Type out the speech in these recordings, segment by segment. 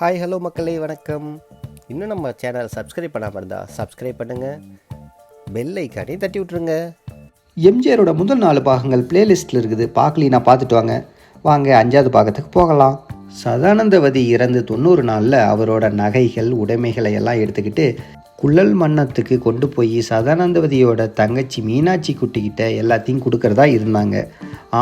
Hi hello மக்களே வணக்கம். இன்னும் நம்ம சேனல் சப்ஸ்கிரைப் பண்ணாமல் இருந்தால் சப்ஸ்கிரைப் பண்ணுங்கள் பெல் ஐக்கானே தட்டி விட்ருங்க எம்ஜிஆரோட முதல் நாலு பாகங்கள் பிளேலிஸ்ட்டில் இருக்குது. பார்க்கலினா பார்த்துட்டு வாங்க. வாங்க அஞ்சாவது பாகத்துக்கு போகலாம். சதானந்தவதி இறந்து தொண்ணூறு நாளில் அவரோட நகைகள் உடைமைகளை எல்லாம் எடுத்துக்கிட்டு குள்ளல் மன்னத்துக்கு கொண்டு போய் சதானந்தவதியோட தங்கச்சி மீனாட்சி குட்டிக்கிட்ட எல்லாத்தையும் கொடுக்கறதா இருந்தாங்க.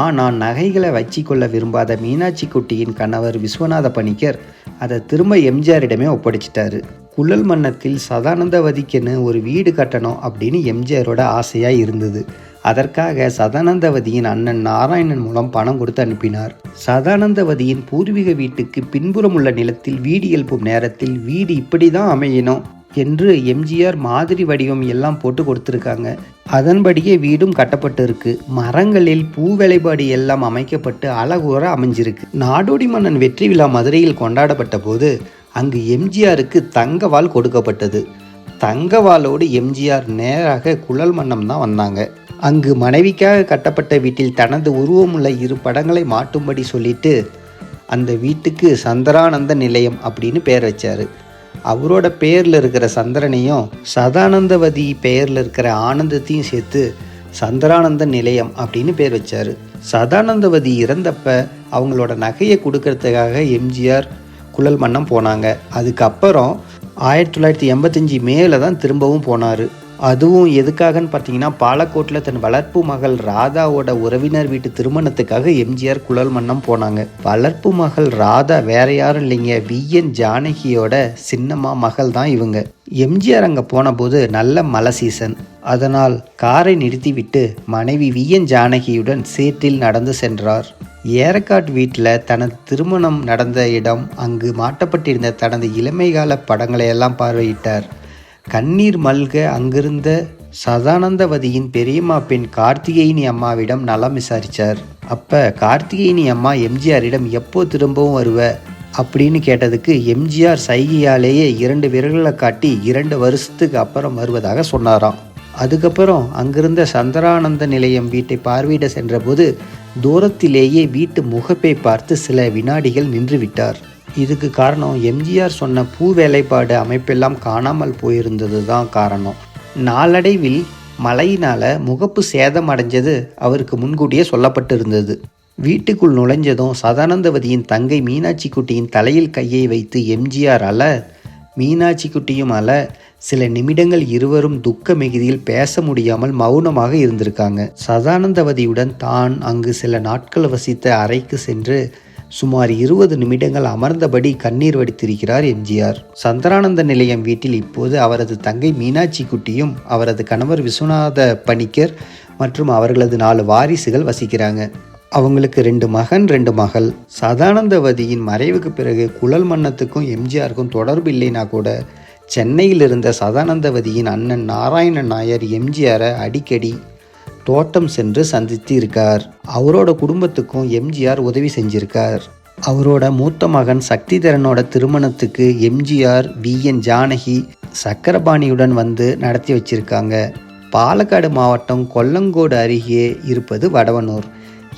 ஆனால் நகைகளை வச்சிக்கொள்ள விரும்பாத மீனாட்சி குட்டியின் கணவர் விஸ்வநாத பணிக்கர் அதை திரும்ப எம்ஜிஆரிடமே ஒப்படைச்சிட்டாரு. குள்ளல் மன்னத்தில் சதானந்தவதிக்குன்னு ஒரு வீடு கட்டணும் அப்படின்னு எம்ஜிஆரோட ஆசையாக இருந்தது. அதற்காக சதானந்தவதியின் அண்ணன் நாராயணன் மூலம் பணம் கொடுத்து அனுப்பினார். சதானந்தவதியின் பூர்வீக வீட்டுக்கு பின்புறம் உள்ள நிலத்தில் வீடு எழுப்பும் நேரத்தில் வீடு இப்படி தான் அமையணும். என்று எம்ஜிஆர் மாதிரி வடிவம் எல்லாம் போட்டு கொடுத்துருக்காங்க. அதன்படியே வீடும் கட்டப்பட்டு இருக்கு மரங்களில் பூ வேலைப்பாடு எல்லாம் அமைக்கப்பட்டு அழகுற அமைஞ்சிருக்கு. நாடோடி மன்னன் வெற்றி விழா மதுரையில் கொண்டாடப்பட்ட போது அங்கு எம்ஜிஆருக்கு தங்கவால் கொடுக்கப்பட்டது. தங்கவாலோடு எம்ஜிஆர் நேராக குழல் மன்னம் தான் வந்தாங்க. அங்கு மனைவிக்காக கட்டப்பட்ட வீட்டில் தனது உருவமுள்ள இரு படங்களை மாட்டும்படி சொல்லிட்டு அந்த வீட்டுக்கு சந்திரானந்த நிலையம் அப்படின்னு பேர் வச்சாரு. அவரோட பேரில் இருக்கிற சந்திரனையும் சதானந்தவதி பெயரில் இருக்கிற ஆனந்தத்தையும் சேர்த்து சந்திரானந்த நிலையம் அப்படின்னு பேர் வச்சார். சதானந்தவதி இறந்தப்ப அவங்களோட நகையை கொடுக்கறதுக்காக எம்ஜிஆர் குழல் மன்னம் போனாங்க. அதுக்கப்புறம் ஆயிரத்தி தொள்ளாயிரத்தி எண்பத்தஞ்சு மேலே தான் திரும்பவும் போனார். அதுவும் எதுக்காகன்னு பார்த்தீங்கன்னா பாலக்கோட்டில் தன் வளர்ப்பு மகள் ராதாவோட உறவினர் வீட்டு திருமணத்துக்காக எம்ஜிஆர் குழல் மன்னம் போனாங்க. வளர்ப்பு மகள் ராதா வேற யாரும் இல்லைங்க. விஎன் ஜானகியோட சின்னம்மா மகள் தான் இவங்க. எம்ஜிஆர் அங்கே போனபோது நல்ல மழை சீசன் அதனால் காரை நிறுத்திவிட்டு மனைவி விஎன் ஜானகியுடன் சேற்றில் நடந்து சென்றார். ஏரக்காட் வீட்டில் தனது திருமணம் நடந்த இடம் அங்கு மாட்டப்பட்டிருந்த தனது இளமைகால படங்களை எல்லாம் பார்வையிட்டார். கண்ணீர் மல்க அங்கிருந்த சதானந்தவதியின் பெரியம்மா பெண் கார்த்திகேயனி அம்மாவிடம் நலம் விசாரித்தார் அப்போ கார்த்திகேயனி அம்மா எம்ஜிஆரிடம் எப்போ திரும்பவும் வருவ? அப்படின்னு கேட்டதுக்கு எம்ஜிஆர் சைகையாலேயே இரண்டு விரல்களை காட்டி இரண்டு வருஷத்துக்கு அப்புறம் வருவதாக சொன்னாராம். அதுக்கப்புறம் அங்கிருந்த சந்திரானந்த நிலையம் வீட்டை பார்வையிட சென்றபோது தூரத்திலேயே வீட்டு முகப்பை பார்த்து சில வினாடிகள் நின்றுவிட்டார். இதுக்கு காரணம் எம்ஜிஆர் சொன்ன பூ வேலைப்பாடு அமைப்பெல்லாம் காணாமல் போயிருந்தது தான் காரணம். நாளடைவில் மழையினால முகப்பு சேதம் அடைஞ்சது அவருக்கு முன்கூட்டியே சொல்லப்பட்டிருந்தது. வீட்டுக்குள் நுழைஞ்சதும் சதானந்தவதியின் தங்கை மீனாட்சி குட்டியின் தலையில் கையை வைத்து எம்ஜிஆர் அல மீனாட்சி குட்டியும் அல சில நிமிடங்கள் இருவரும் துக்க மிகுதியில் பேச முடியாமல் மௌனமாக இருந்திருக்காங்க. சதானந்தவதியுடன் தான் அங்கு சில நாட்கள் வசித்த அறைக்கு சென்று சுமார் இருபது நிமிடங்கள் அமர்ந்தபடி கண்ணீர் வடித்திருக்கிறார் எம்ஜிஆர். சந்திரானந்த நிலையம் வீட்டில் இப்போது அவரது தங்கை மீனாட்சி குட்டியும் அவரது கணவர் விஸ்வநாத பணிக்கர் மற்றும் அவர்களது நாலு வாரிசுகள் வசிக்கிறாங்க. அவங்களுக்கு ரெண்டு மகன் ரெண்டு மகள். சதானந்தவதியின் மறைவுக்கு பிறகு குழல் மன்னத்துக்கும் எம்ஜிஆருக்கும் தொடர்பு இல்லைனா கூட சென்னையில் இருந்த சதானந்தவதியின் அண்ணன் நாராயண நாயர் எம்ஜிஆரை அடிக்கடி தோட்டம் சென்று சந்தித்து இருக்கார் அவரோட குடும்பத்துக்கும் எம்ஜிஆர் உதவி செஞ்சிருக்கார். அவரோட மூத்த மகன் சக்திதரனோட திருமணத்துக்கு எம்ஜிஆர் வி. என். ஜானகி சக்கரபாணியுடன் வந்து நடத்தி வச்சிருக்காங்க. பாலக்காடு மாவட்டம் கொல்லங்கோடு அருகே இருப்பது வடவனூர்.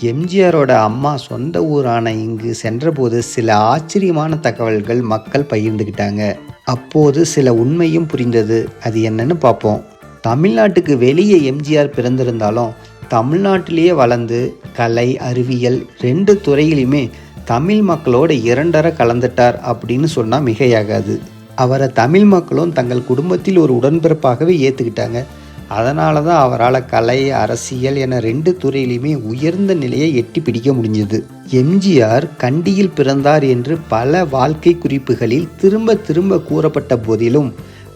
எம்ஜிஆரோட அம்மா சொந்த ஊரான இங்கு சென்றபோது சில ஆச்சரியமான தகவல்கள் மக்கள் பகிர்ந்துக்கிட்டாங்க அப்போது சில உண்மையும் புரிந்தது. அது என்னன்னு பார்ப்போம். தமிழ்நாட்டுக்கு வெளியே எம்ஜிஆர் பிறந்திருந்தாலும் தமிழ்நாட்டிலேயே வளர்ந்து கலை அறிவியல் ரெண்டு துறையிலுமே தமிழ் மக்களோட இரண்டரை கலந்துட்டார் அப்படின்னு சொன்னால் மிகையாகாது. அவரை தமிழ் மக்களும் தங்கள் குடும்பத்தில் ஒரு உடன்பிறப்பாகவே ஏற்றுக்கிட்டாங்க அதனால தான் அவரால் கலை அரசியல் என ரெண்டு துறையிலுமே உயர்ந்த நிலையை எட்டி பிடிக்க முடிஞ்சது. எம்ஜிஆர் கண்டியில் பிறந்தார் என்று பல வாழ்க்கை குறிப்புகளில் திரும்ப திரும்ப கூறப்பட்ட போதிலும்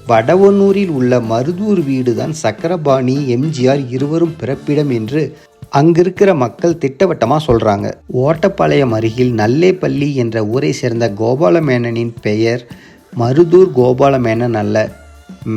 வடவனூரில் உள்ள மருதூர் வீடுதான் சக்கரபாணி எம்ஜிஆர் இருவரும் பிறப்பிடம் என்று அங்கிருக்கிற மக்கள் திட்டவட்டமாக சொல்கிறாங்க ஓட்டப்பாளையம் அருகில் நல்லேப்பள்ளி என்ற ஊரை சேர்ந்த கோபாலமேனனின் பெயர் மருதூர் கோபாலமேனன் அல்ல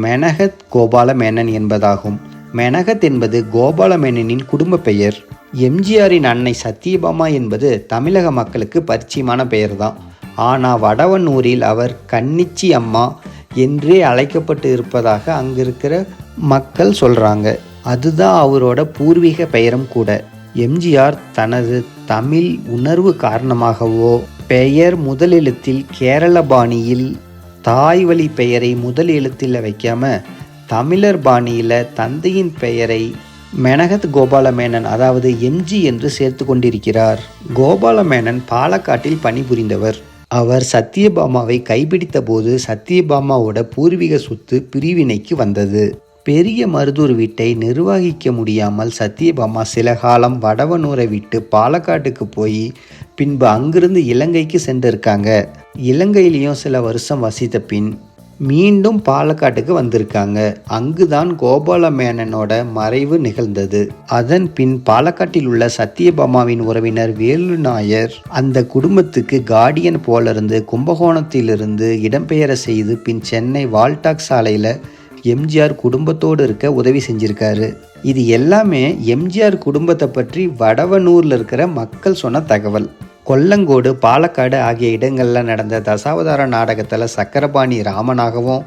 மெனகத் கோபாலமேனன் என்பதாகும். மெனகத் என்பது கோபாலமேனனின் குடும்ப பெயர். எம்ஜிஆரின் அன்னை சத்தியபாமா என்பது தமிழக மக்களுக்கு பரிச்சயமான பெயர்தான். ஆனால் வடவனூரில் அவர் கன்னிச்சி அம்மா என்றே அழைக்கப்பட்டு இருப்பதாக அங்கிருக்கிற மக்கள் சொல்கிறாங்க அதுதான் அவரோட பூர்வீக பெயரும் கூட. எம்ஜிஆர் தனது தமிழ் உணர்வு காரணமாகவோ பெயர் முதலெழுத்தில் கேரள பாணியில் தாய் வழி பெயரை முதல் எழுத்தில் வைக்காம தமிழர் பாணியில் தந்தையின் பெயரை மெனகத் கோபாலமேனன் அதாவது எம்ஜி என்று சேர்த்து கொண்டிருக்கிறார். கோபாலமேனன் பாலக்காட்டில் பணிபுரிந்தவர். அவர் சத்யபாமாவை கைப்பிடித்த போது சத்யபாமாவோட பூர்வீக சொத்து பிரிவினைக்கு வந்தது. பெரிய மருதூர் வீட்டை நிர்வகிக்க முடியாமல் சத்யபாமா சில காலம் வடவனூரை விட்டு பாலக்காட்டுக்கு போய் பின்பு அங்கிருந்து இலங்கைக்கு சென்றிருக்காங்க. இலங்கையிலையும் சில வருஷம் வசித்த பின் மீண்டும் பாலக்காட்டுக்கு வந்திருக்காங்க. அங்குதான் கோபால மேனனோட மறைவு நிகழ்ந்தது. அதன் பின் பாலக்காட்டில் உள்ள சத்தியபாமாவின் உறவினர் வேலு நாயர் அந்த குடும்பத்துக்கு கார்டியன் போலிருந்து கும்பகோணத்திலிருந்து இடம்பெயர செய்து பின் சென்னை வால்டாக் சாலையில் எம்ஜிஆர் குடும்பத்தோடு இருக்க உதவி செஞ்சிருக்காரு. இது எல்லாமே எம்ஜிஆர் குடும்பத்தை பற்றி வடவனூரில் இருக்கிற மக்கள் சொன்ன தகவல். கொல்லங்கோடு பாலக்காடு ஆகிய இடங்களில் நடந்த தசாவதார நாடகத்தில் சக்கரபாணி ராமனாகவும்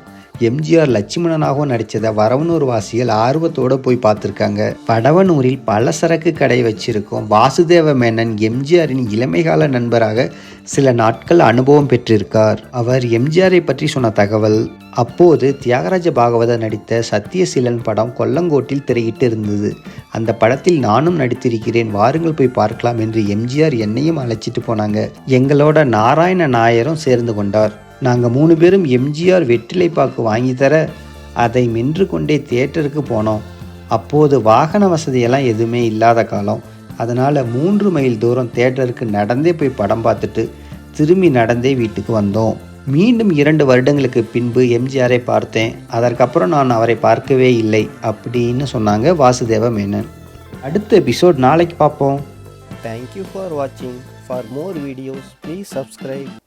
எம்ஜிஆர் லட்சுமணனாகவும் நடித்ததை வரவனூர் வாசிகள் ஆர்வத்தோடு போய் பார்த்துருக்காங்க. வடவனூரில் பலசரக்கு கடை வச்சிருக்கும் வாசுதேவ மேனன் எம்ஜிஆரின் இளமைகால நண்பராக சில நாட்கள் அனுபவம் பெற்றிருக்கார். அவர் எம்ஜிஆரை பற்றி சொன்ன தகவல் அப்போது தியாகராஜ பாகவதர் நடித்த சத்தியசீலன் படம் கொல்லங்கோட்டில் திரையிட்டு இருந்தது அந்த படத்தில் நானும் நடித்திருக்கிறேன் வாருங்கள் போய் பார்க்கலாம் என்று எம்ஜிஆர் என்னையும் அழைச்சிட்டு போனாங்க. எங்களோட நாராயண நாயரும் சேர்ந்து கொண்டார். நாங்கள் மூணு பேரும் எம்ஜிஆர் வெற்றிலை பாக்கு வாங்கி தர அதை மென்று கொண்டே தியேட்டருக்கு போனோம். அப்போது வாகன வசதியெல்லாம் எதுவுமே இல்லாத காலம். அதனால் மூன்று மைல் தூரம் தேட்டருக்கு நடந்தே போய் படம் பார்த்துட்டு திரும்பி நடந்தே வீட்டுக்கு வந்தோம். மீண்டும் இரண்டு வருடங்களுக்கு பின்பு எம்ஜிஆரை பார்த்தேன். அதற்கப்புறம் நான் அவரை பார்க்கவே இல்லை அப்படின்னு சொன்னாங்க வாசுதேவ மேனன். அடுத்த எபிசோட் நாளைக்கு பார்ப்போம். தேங்க்யூ ஃபார் வாட்சிங் for more videos please subscribe